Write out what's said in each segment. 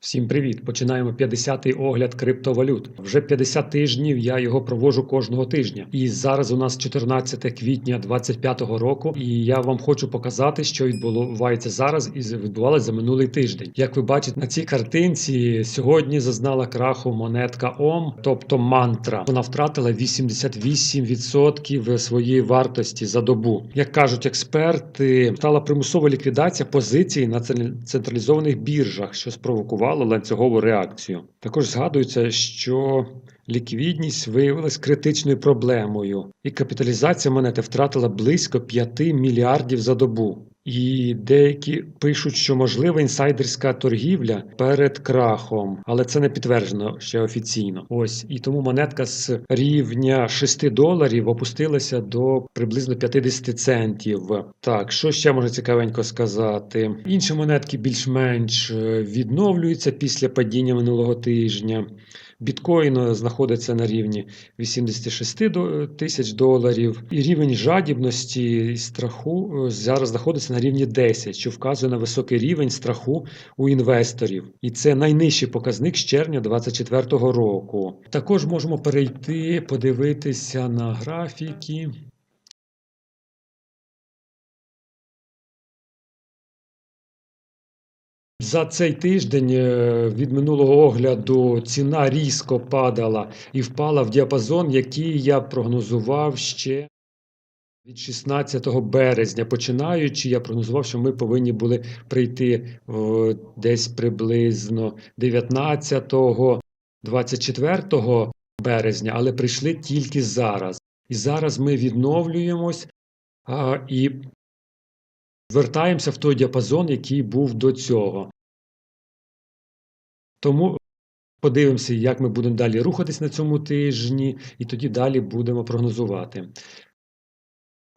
Всім привіт! Починаємо 50-й огляд криптовалют. Вже 50 тижнів я його провожу кожного тижня. І зараз у нас 14 квітня 25-го року. І я вам хочу показати, що відбувається зараз і відбувалося за минулий тиждень. Як ви бачите на цій картинці, сьогодні зазнала краху монетка ОМ, тобто мантра. Вона втратила 88% своєї вартості за добу. Як кажуть експерти, стала примусова ліквідація позицій на централізованих біржах, що спровокувало ланцюгову реакцію. Також згадується, що ліквідність виявилась критичною проблемою, і капіталізація монети втратила близько 5 мільярдів за добу. І деякі пишуть, що можлива інсайдерська торгівля перед крахом, але це не підтверджено ще офіційно. Ось і тому монетка з рівня 6 доларів опустилася до приблизно 50 центів. Так, що ще можна цікавенько сказати? Інші монетки більш-менш е, відновлюються після падіння минулого тижня. Біткоін знаходиться на рівні 86 тисяч доларів, і рівень жадібності і страху е, зараз знаходиться на рівні 10, що вказує на високий рівень страху у інвесторів. І це найнижчий показник з червня 2024 року. Також можемо перейти, подивитися на графіки. За цей тиждень е, від минулого огляду ціна різко падала і впала в діапазон, який я прогнозував ще від 16 березня. Починаючи, я прогнозував, що ми повинні були прийти о, десь приблизно 19 24 березня, але прийшли тільки зараз. І зараз ми відновлюємось а, і вертаємося в той діапазон, який був до цього. Тому подивимося, як ми будемо далі рухатись на цьому тижні, і тоді далі будемо прогнозувати.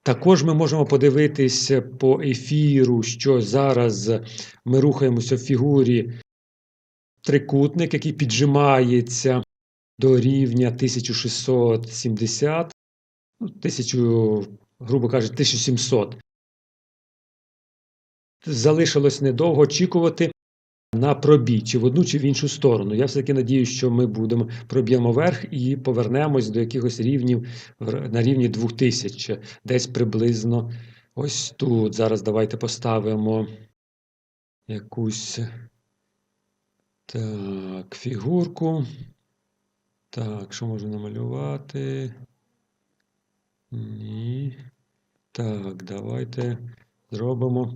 Також ми можемо подивитися по ефіру, що зараз ми рухаємося в фігурі трикутник, який піджимається до рівня 1670, ну, 1000, грубо кажучи, 1700. Залишилось недовго очікувати на пробій, чи в одну, чи в іншу сторону. Я все-таки надію, що ми будемо проб'ємо верх і повернемось до якихось рівнів на рівні 2000, десь приблизно ось тут. Зараз давайте поставимо якусь так, фігурку. Так, що можу намалювати? Ні. Так, давайте зробимо.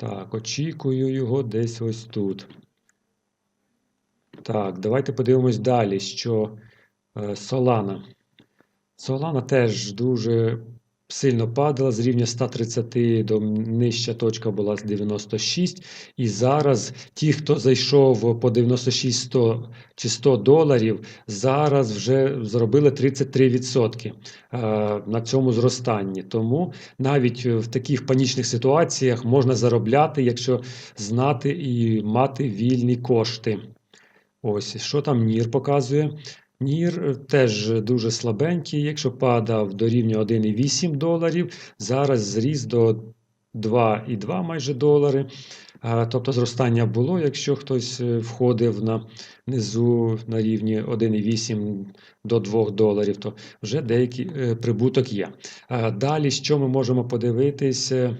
Так, очікую його десь ось тут. Так, давайте подивимось далі, що Солана. Solana. Solana теж дуже сильно падала з рівня 130 до нижча точка була з 96. І зараз ті, хто зайшов по 96 100 чи 100 доларів, зараз вже зробили 33% е, на цьому зростанні. Тому навіть в таких панічних ситуаціях можна заробляти, якщо знати і мати вільні кошти. Ось, що там Нір показує? Нір е, теж дуже слабенький, якщо падав до рівня 1,8 доларів, зараз зріс до 2,2 майже долари. Тобто зростання було, якщо хтось е, входив на низу на рівні 1,8 до 2 доларів, то вже деякий е, прибуток є. Далі, що ми можемо подивитися?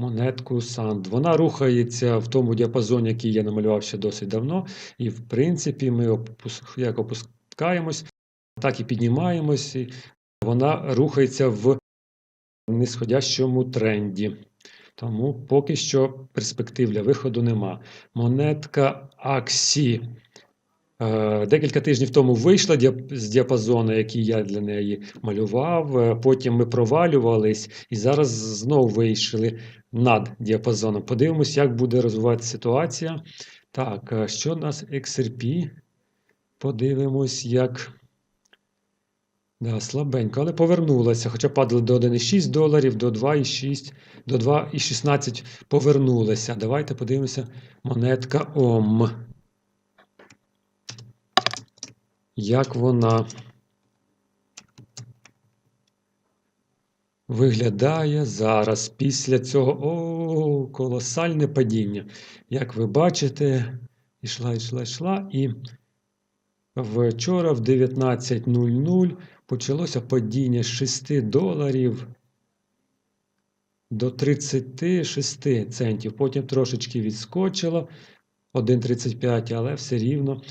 Монетку Санд. Вона рухається в тому діапазоні, який я намалював ще досить давно. І, в принципі, ми опус... як опускаємось, так і піднімаємось. І вона рухається в нисходящому тренді. Тому поки що перспектив для виходу нема. Монетка Аксі. Е, Декілька тижнів тому вийшла з діапазону, який я для неї малював. Е, Потім ми провалювались і зараз знову вийшли над діапазоном. Подивимось, як буде розвиватися ситуація. Так, е, що у нас XRP? Подивимось, як. Да, слабенько, але повернулася. Хоча падали до 1,6 доларів, до 2,6, до 2,16 повернулася. Давайте подивимося. Монетка ОМ. Як вона виглядає зараз після цього о, колосальне падіння. Як ви бачите, Ішла, йшла, йшла. І вчора в 19.00 почалося падіння з 6 доларів до 36 центів. Потім трошечки відскочило 1,35, але все рівно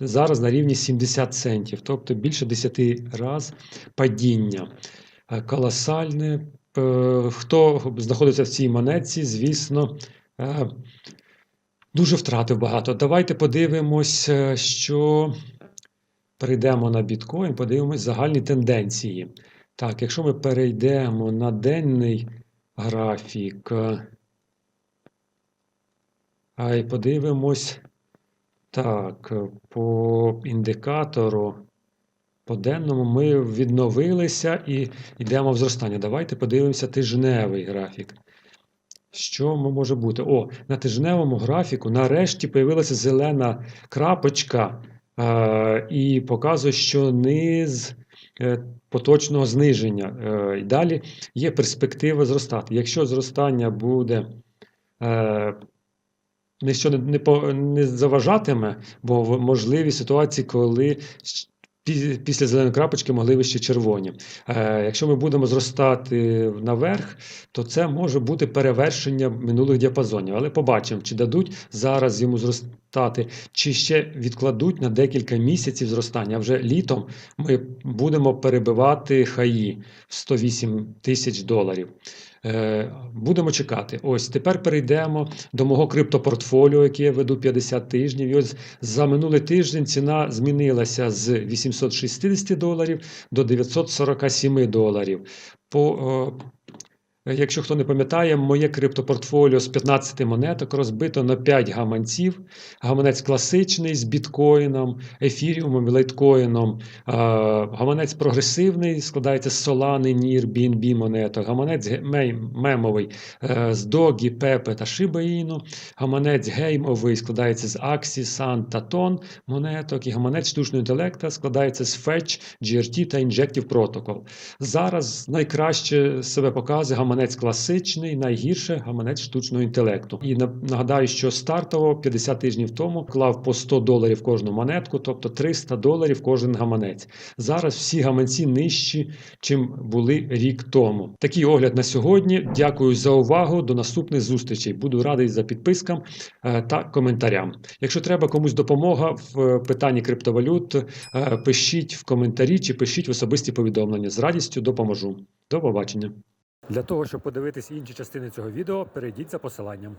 зараз на рівні 70 центів, тобто більше 10 раз падіння. Е, Колосальне. Е, Хто знаходиться в цій монетці, звісно, е, дуже втратив багато. Давайте подивимось, що перейдемо на біткоін, подивимось загальні тенденції. Так, якщо ми перейдемо на денний графік, а й подивимось, так, по індикатору, по денному ми відновилися і йдемо в зростання. Давайте подивимося тижневий графік. Що може бути? О, на тижневому графіку нарешті появилася зелена крапочка і показує, що низ е, поточного зниження. Е, і далі є перспектива зростати. Якщо зростання буде е, ніщо не, не, не заважатиме, бо можливі ситуації, коли після зеленої крапочки могли ще червоні. Е, якщо ми будемо зростати наверх, то це може бути перевершення минулих діапазонів. Але побачимо, чи дадуть зараз йому зростати, чи ще відкладуть на декілька місяців зростання. Вже літом ми будемо перебивати хаї в 108 тисяч доларів. Е, Будемо чекати. Ось тепер перейдемо до мого криптопортфоліо, яке я веду 50 тижнів. І ось за минулий тиждень ціна змінилася з 860 доларів до 947 доларів. По, е, Якщо хто не пам'ятає, моє криптопортфоліо з 15 монеток розбито на 5 гаманців. Гаманець класичний з біткоїном, ефіріумом і лайткоїном. Гаманець прогресивний складається з Solana, NIR, BNB монеток. Гаманець мемовий е, з Dogi, Pepe та Shiba Inu. Гаманець геймовий складається з Axie, Sun та Ton монеток. І гаманець штучного інтелекта складається з Fetch, GRT та Injective Protocol. Зараз найкраще себе показує гаманець класичний, найгірше гаманець штучного інтелекту. І нагадаю, що стартово 50 тижнів тому клав по 100 доларів кожну монетку, тобто 300 доларів кожен гаманець. Зараз всі гаманці нижчі, чим були рік тому. Такий огляд на сьогодні. Дякую за увагу. До наступних зустрічей. Буду радий за підпискам е, та коментарям. Якщо треба комусь допомога в е, питанні криптовалют, е, пишіть в коментарі чи пишіть в особисті повідомлення. З радістю допоможу. До побачення. Для того, щоб подивитись інші частини цього відео, перейдіть за посиланням.